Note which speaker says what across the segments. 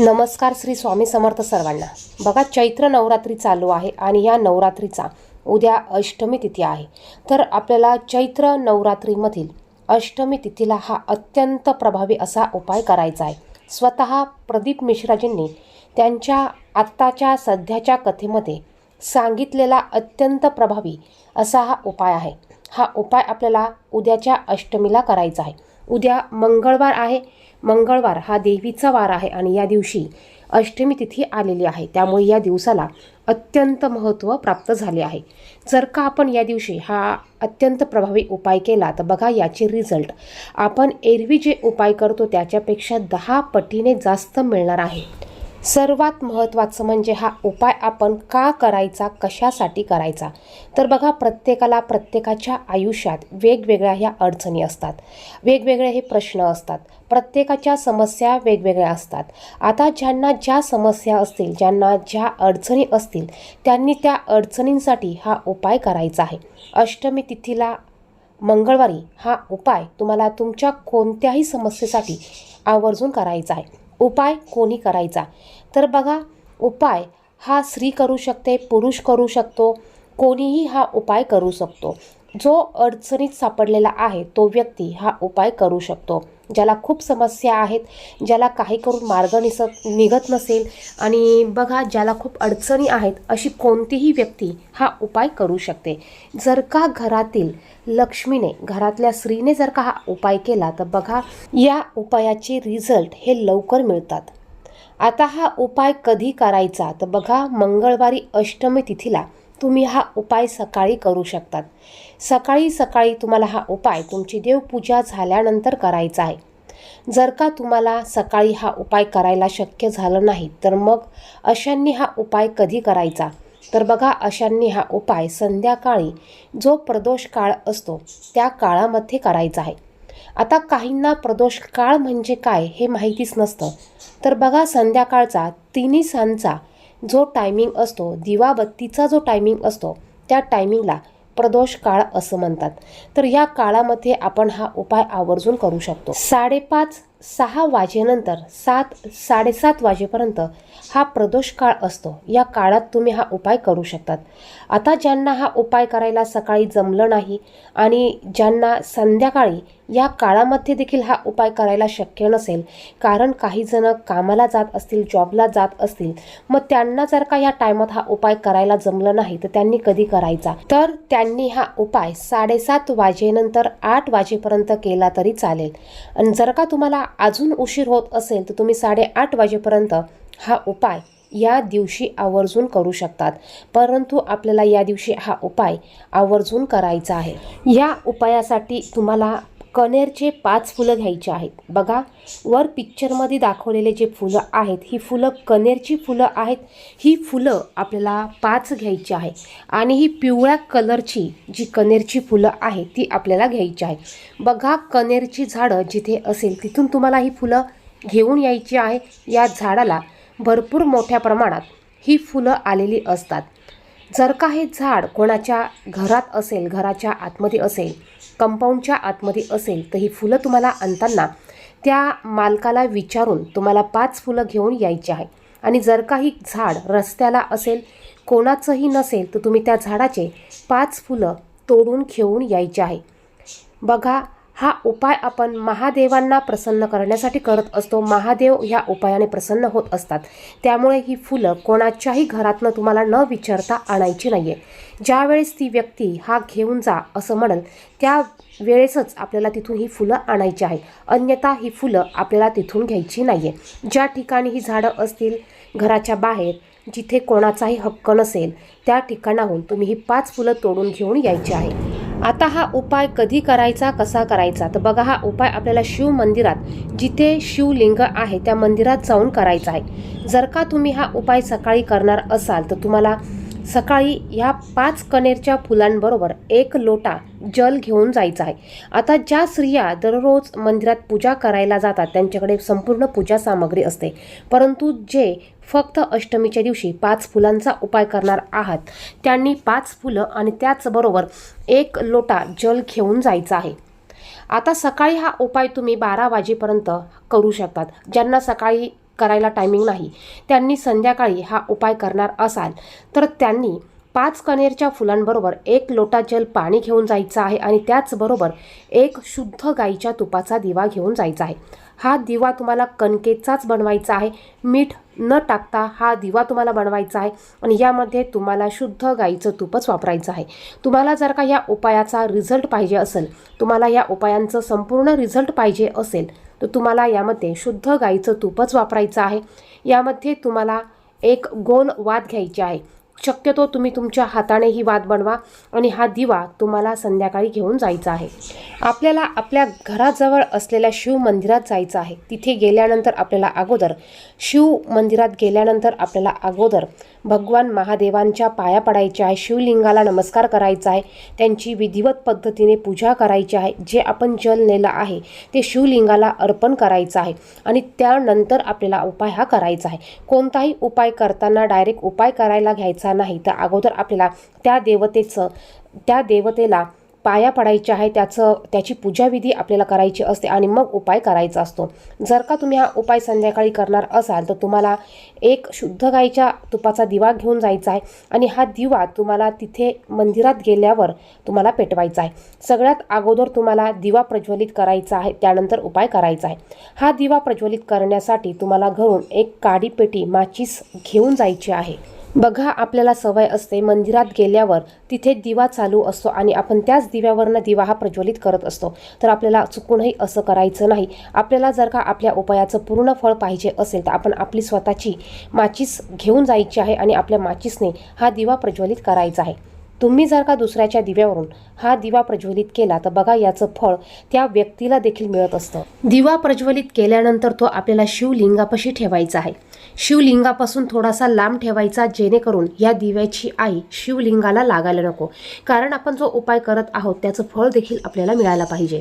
Speaker 1: नमस्कार श्री स्वामी समर्थ सर्वांना. बघा चैत्र नवरात्री चालू आहे आणि या नवरात्रीचा उद्या अष्टमी तिथी आहे. तर आपल्याला चैत्र नवरात्रीमधील अष्टमी तिथीला हा अत्यंत प्रभावी असा उपाय करायचा आहे. स्वतः प्रदीप मिश्राजींनी त्यांच्या आत्ताच्या सध्याच्या कथेमध्ये सांगितलेला अत्यंत प्रभावी असा हा उपाय आहे. हा उपाय आपल्याला उद्याच्या अष्टमीला करायचा आहे. उद्या मंगळवार आहे. मंगळवार हा देवीचा वार आहे आणि या दिवशी अष्टमी तिथी आलेली आहे. त्यामुळे या दिवसाला अत्यंत महत्त्व प्राप्त झाले आहे. जर का आपण या दिवशी हा अत्यंत प्रभावी उपाय केला तर बघा याचे रिझल्ट आपण एरवी जे उपाय करतो त्याच्यापेक्षा दहा पटीने जास्त मिळणार आहे. सर्वात महत्त्वाचं म्हणजे हा उपाय आपण का करायचा कशासाठी करायचा? तर बघा प्रत्येकाला प्रत्येकाच्या आयुष्यात वेगवेगळ्या ह्या अडचणी असतात. वेगवेगळे हे प्रश्न असतात. प्रत्येकाच्या समस्या वेगवेगळ्या असतात. आता ज्यांना ज्या समस्या असतील ज्यांना ज्या अडचणी असतील त्यांनी त्या अडचणींसाठी हा उपाय करायचा आहे. अष्टमी तिथीला मंगळवारी हा उपाय तुम्हाला तुमच्या कोणत्याही समस्येसाठी आवर्जून करायचा आहे. उपाय कोणी करायचा? तर बघा उपाय हा स्त्री करू शकते पुरुष करू शकतो कोणीही हा उपाय करू शकतो. जो अडचणीत सापडलेला आहे तो व्यक्ती हा उपाय करू शकतो. ज्याला खूप समस्या आहेत ज्याला काही करून मार्ग निसत निघत नसेल आणि बघा ज्याला खूप अडचणी आहेत अशी कोणतीही व्यक्ती हा उपाय करू शकते. जर का घरातील लक्ष्मीने घरातल्या स्त्रीने जर का हा उपाय केला तर बघा या उपायाचे रिझल्ट हे लवकर मिळतात. आता हा उपाय कधी करायचा? तर बघा मंगळवारी अष्टमी तिथीला तुम्ही हा उपाय सकाळी करू शकतात. सकाळी सकाळी तुम्हाला हा उपाय तुमची देवपूजा झाल्यानंतर करायचा आहे. जर का तुम्हाला सकाळी हा उपाय करायला शक्य झालं नाही तर मग अशांनी हा उपाय कधी करायचा? तर बघा अशांनी हा उपाय संध्याकाळी जो प्रदोष काळ असतो त्या काळामध्ये करायचा आहे. आता काहींना प्रदोष काळ म्हणजे काय हे माहितीच नसतं. तर बघा संध्याकाळचा तिन्ही सांचा जो टायमिंग असतो दिवाबत्तीचा जो टायमिंग असतो त्या टायमिंगला प्रदोष काळ असं म्हणतात. तर या काळामध्ये आपण हा उपाय आवर्जून करू शकतो. साडेपाच सहा वाजेनंतर सात साडेसात वाजेपर्यंत हा प्रदोष काळ असतो. या काळात तुम्ही हा उपाय करू शकतात. आता ज्यांना हा उपाय करायला सकाळी जमलं नाही आणि ज्यांना संध्याकाळी या काळामध्ये देखील हा उपाय करायला शक्य नसेल कारण काही जण कामाला जात असतील जॉबला जात असतील मग त्यांना जर का या टायमात हा उपाय करायला जमलं नाही तर त्यांनी कधी करायचा? तर त्यांनी हा उपाय साडेसात वाजेनंतर आठ वाजेपर्यंत केला तरी चालेल. आणि जर का तुम्हाला अजून उशीर होत असेल तर तुम्ही साडेआठ वाजेपर्यंत हा उपाय या दिवशी आवर्जून करू शकतात. परंतु आपल्याला या दिवशी हा उपाय आवर्जून करायचा आहे. या उपायासाठी तुम्हाला कनेरचे पाच फुलं घ्यायची आहेत. बघा वर पिक्चरमध्ये दाखवलेले जे फुलं आहेत ही फुलं कनेरची फुलं आहेत. ही फुलं आपल्याला पाच घ्यायची आहे. आणि ही पिवळ्या कलरची जी कनेरची फुलं आहे ती आपल्याला घ्यायची आहे. बघा कनेरची झाडं जिथे असेल तिथून तुम्हाला ही फुलं घेऊन यायची आहे. या झाडाला भरपूर मोठ्या प्रमाणात ही फुलं आलेली असतात. जर का हे झाड कोणाच्या घरात असेल घराच्या आतमध्ये असेल कंपाऊंडच्या आतमध्ये असेल तर ही फुलं तुम्हाला आणताना त्या मालकाला विचारून तुम्हाला पाच फुलं घेऊन यायची आहे. आणि जर काही झाड रस्त्याला असेल कोणाचंही नसेल तर तुम्ही त्या झाडाचे पाच फुलं तोडून घेऊन यायचे आहे. बघा हा उपाय आपण महादेवांना प्रसन्न करण्यासाठी करत असतो. महादेव ह्या उपायाने प्रसन्न होत असतात. त्यामुळे ही फुलं कोणाच्याही घरातनं तुम्हाला न विचारता आणायची नाही आहे ज्यावेळेस ती व्यक्ती हा घेऊन जा असं म्हणेल त्या वेळेसच आपल्याला तिथून ही फुलं आणायची आहे अन्यथा ही फुलं आपल्याला तिथून घ्यायची नाही आहे ज्या ठिकाणी ही झाडं असतील घराच्या बाहेर जिथे कोणाचाही हक्क नसेल त्या ठिकाणाहून तुम्ही ही पाच फुलं तोडून घेऊन यायची आहे. आता हा उपाय कधी करायचा कसा करायचा? तर बघा हा उपाय आपल्याला शिव मंदिरात जिथे शिवलिंग आहे त्या मंदिरात जाऊन करायचा आहे. जर का तुम्ही हा उपाय सकाळी करणार असाल तर तुम्हाला सकाळी ह्या पाच कनेरच्या फुलांबरोबर एक लोटा जल घेऊन जायचं आहे. आता ज्या स्त्रिया दररोज मंदिरात पूजा करायला जातात त्यांच्याकडे संपूर्ण पूजा सामग्री असते. परंतु जे फक्त अष्टमीच्या दिवशी पाच फुलांचा उपाय करणार आहात. त्यांनी पाच फुलं आणि त्याचबरोबर एक लोटा जल घेऊन जायचं आहे. आता सकाळी हा उपाय तुम्ही बारा वाजेपर्यंत करू शकतात. ज्यांना सकाळी करायला टायमिंग नाही त्यांनी संध्याकाळी हा उपाय करणार असाल तर त्यांनी पाच कनेरच्या फुलांबरोबर एक लोटा जल पाणी घेऊन जायचं आहे आणि त्याचबरोबर एक शुद्ध गाईच्या तुपाचा दिवा घेऊन जायचा आहे. हा दिवा तुम्हाला कणकेचाच बनवायचा आहे. मीठ न टाकता हा दिवा तुम्हाला बनवायचा आहे आणि यामध्ये तुम्हाला शुद्ध गाईचं तूपच वापरायचं आहे. तुम्हाला जर का या उपायाचा रिझल्ट पाहिजे असेल तुम्हाला या उपायांचं संपूर्ण रिझल्ट पाहिजे असेल तर तुम्हाला यामध्ये शुद्ध गाईचं तूपच वापरायचं आहे. यामध्ये तुम्हाला एक गोल वाद घ्यायची आहे. शक्यतो तुम्ही तुमच्या हाताने ही वाद बनवा आणि हा दिवा तुम्हाला संध्याकाळी घेऊन जायचा आहे. आपल्याला आपल्या घराजवळ असलेल्या शिव मंदिरात जायचं आहे. तिथे गेल्यानंतर आपल्याला अगोदर शिव मंदिरात गेल्यानंतर आपल्याला अगोदर भगवान महादेवांच्या पाया पडायच्या आहे शिवलिंगाला नमस्कार करायचा आहे त्यांची विधिवत पद्धतीने पूजा करायची आहे जे आपण जल नेलं आहे ते शिवलिंगाला अर्पण करायचं आहे आणि त्यानंतर आपल्याला उपाय हा करायचा आहे. कोणताही उपाय करताना डायरेक्ट उपाय करायला घ्यायचा नाही तर अगोदर आपल्याला त्या देवतेचं त्या देवतेला पाया पडायच्या आहे त्याचं त्याची पूजाविधी आपल्याला करायची असते आणि मग उपाय करायचा असतो. जर का तुम्ही हा उपाय संध्याकाळी करणार असाल तर तुम्हाला एक शुद्ध गाईच्या तुपाचा दिवा घेऊन जायचा आहे आणि हा दिवा तुम्हाला तिथे मंदिरात गेल्यावर तुम्हाला पेटवायचा आहे. सगळ्यात अगोदर तुम्हाला दिवा प्रज्वलित करायचा आहे त्यानंतर उपाय करायचा आहे. हा दिवा प्रज्वलित करण्यासाठी तुम्हाला घरून एक काडी पेटी माचीस घेऊन जायची आहे. बघा आपल्याला सवय असते मंदिरात गेल्यावर तिथे दिवा चालू असतो आणि आपण त्याच दिव्यावरनं दिवा हा प्रज्वलित करत असतो. तर आपल्याला चुकूनही असं करायचं नाही. आपल्याला जर का आपल्या उपायाचं पूर्ण फळ पाहिजे असेल तर आपण आपली स्वतःची माचीस घेऊन जायची आहे आणि आपल्या माचीसने हा दिवा प्रज्वलित करायचा आहे. तुम्ही जर का दुसऱ्याच्या दिव्यावरून हा दिवा प्रज्वलित केला तर बघा याचं फळ त्या व्यक्तीला देखील मिळत असतं. दिवा प्रज्वलित केल्यानंतर तो आपल्याला शिवलिंगापाशी ठेवायचा आहे. शिवलिंगापासून थोडासा लांब ठेवायचा जेणेकरून या दिव्याची आई शिवलिंगाला लागायला नको. कारण आपण जो उपाय करत आहोत त्याचं फळ देखील आपल्याला मिळायला पाहिजे.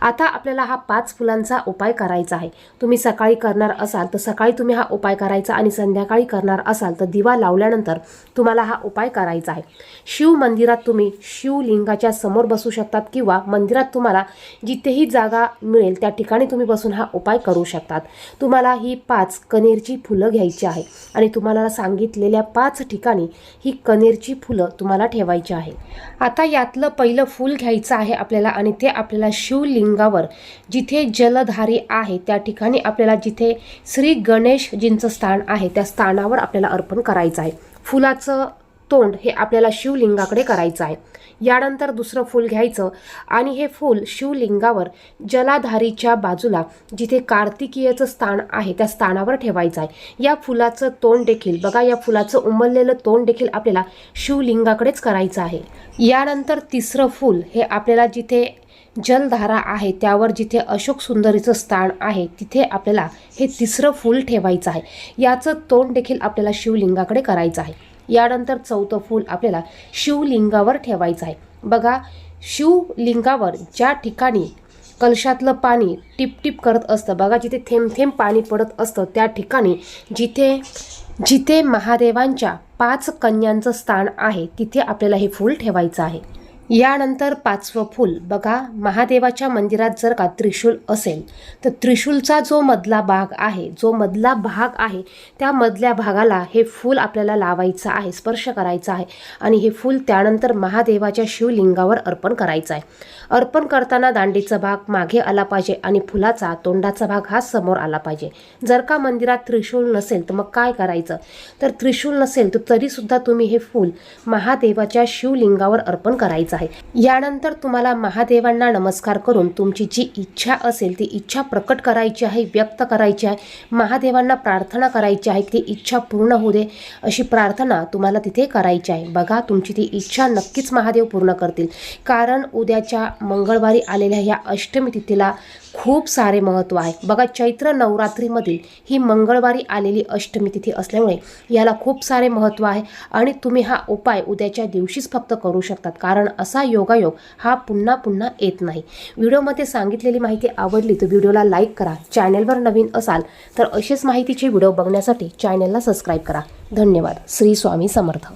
Speaker 1: आता आपल्याला हा पाच फुलांचा उपाय करायचा आहे. तुम्ही सकाळी करणार असाल तर सकाळी तुम्ही हा उपाय करायचा आणि संध्याकाळी करणार असाल तर दिवा लावल्यानंतर तुम्हाला हा उपाय करायचा आहे. शिव मंदिरात तुम्ही शिवलिंगाच्या समोर बसू शकतात किंवा मंदिरात तुम्हाला जिथेही जागा मिळेल त्या ठिकाणी तुम्ही बसून हा उपाय करू शकतात. तुम्हाला ही पाच कनेरची फुलं घ्यायची आहे आणि तुम्हाला सांगितलेल्या पाच ठिकाणी ही कनेरची फुलं तुम्हाला ठेवायची आहे. आता यातलं पहिलं फूल घ्यायचं आहे आपल्याला आणि ते आपल्याला शिवलिंगावर जिथे जलधारी आहे त्या ठिकाणी आपल्याला जिथे श्री गणेशजींचं स्थान आहे त्या स्थानावर आपल्याला अर्पण करायचं आहे. फुलाचं तोंड हे आपल्याला शिवलिंगाकडे करायचं आहे. यानंतर दुसरं फूल घ्यायचं आणि हे फूल शिवलिंगावर जलाधारीच्या बाजूला जिथे कार्तिकीयचं स्थान आहे त्या स्थानावर ठेवायचं आहे. या फुलाचं तोंड देखील बघा या फुलाचं उमललेलं तोंड देखील आपल्याला शिवलिंगाकडेच करायचं आहे. यानंतर तिसरं फूल हे आपल्याला जिथे जलधारा आहे त्यावर जिथे अशोक सुंदरीचं स्थान आहे तिथे आपल्याला हे तिसरं फूल ठेवायचं आहे. याचं तोंड देखील आपल्याला शिवलिंगाकडे करायचं आहे. यानंतर चौथं फूल आपल्याला शिवलिंगावर ठेवायचं आहे. बघा शिवलिंगावर ज्या ठिकाणी कलशातलं पाणी टिपटिप करत असतं बघा जिथे थेंब थेंब पाणी पडत असतं त्या ठिकाणी जिथे जिथे महादेवांच्या पाच कन्यांचं स्थान आहे तिथे आपल्याला हे फूल ठेवायचं आहे. यानंतर पाचवं फूल. बघा महादेवाच्या मंदिरात जर का त्रिशूल असेल तर त्रिशूलचा जो मधला भाग आहे जो मधला भाग आहे त्या मधल्या भागाला हे फूल आपल्याला लावायचं आहे स्पर्श करायचा आहे. आणि हे फूल त्यानंतर महादेवाच्या शिवलिंगावर अर्पण करायचं आहे. अर्पण करताना दांडीचा भाग मागे आला पाहिजे आणि फुलाचा तोंडाचा भाग हा समोर आला पाहिजे. जर का मंदिरात त्रिशूल नसेल तर मग काय करायचं? तर त्रिशूल नसेल तर तरीसुद्धा तुम्ही हे फूल महादेवाच्या शिवलिंगावर अर्पण करायचं आहे. यानंतर तुम्हाला महादेवांना नमस्कार करून तुमची जी इच्छा असेल ती इच्छा प्रकट करायची आहे व्यक्त करायची आहे महादेवांना प्रार्थना करायची आहे ती इच्छा पूर्ण होऊ दे अशी प्रार्थना तुम्हाला तिथे करायची आहे. बघा तुमची ती इच्छा नक्कीच महादेव पूर्ण करतील. कारण उद्याच्या मंगळवारी आलेल्या ह्या अष्टमी तिथीला खूप सारे महत्त्व आहे. बघा चैत्र नवरात्रीमधील ही मंगळवारी आलेली अष्टमी तिथी असल्यामुळे याला खूप सारे महत्त्व आहे आणि तुम्ही हा उपाय उद्याच्या दिवशीच फक्त करू शकतात. कारण असा योगायोग हा पुन्हा पुन्हा येत नाही. व्हिडिओमध्ये सांगितलेली माहिती आवडली तर व्हिडिओला लाईक करा. चॅनेलवर नवीन असाल तर असेच माहितीचे व्हिडिओ बघण्यासाठी चॅनेलला सबस्क्राईब करा. धन्यवाद. श्री स्वामी समर्थ.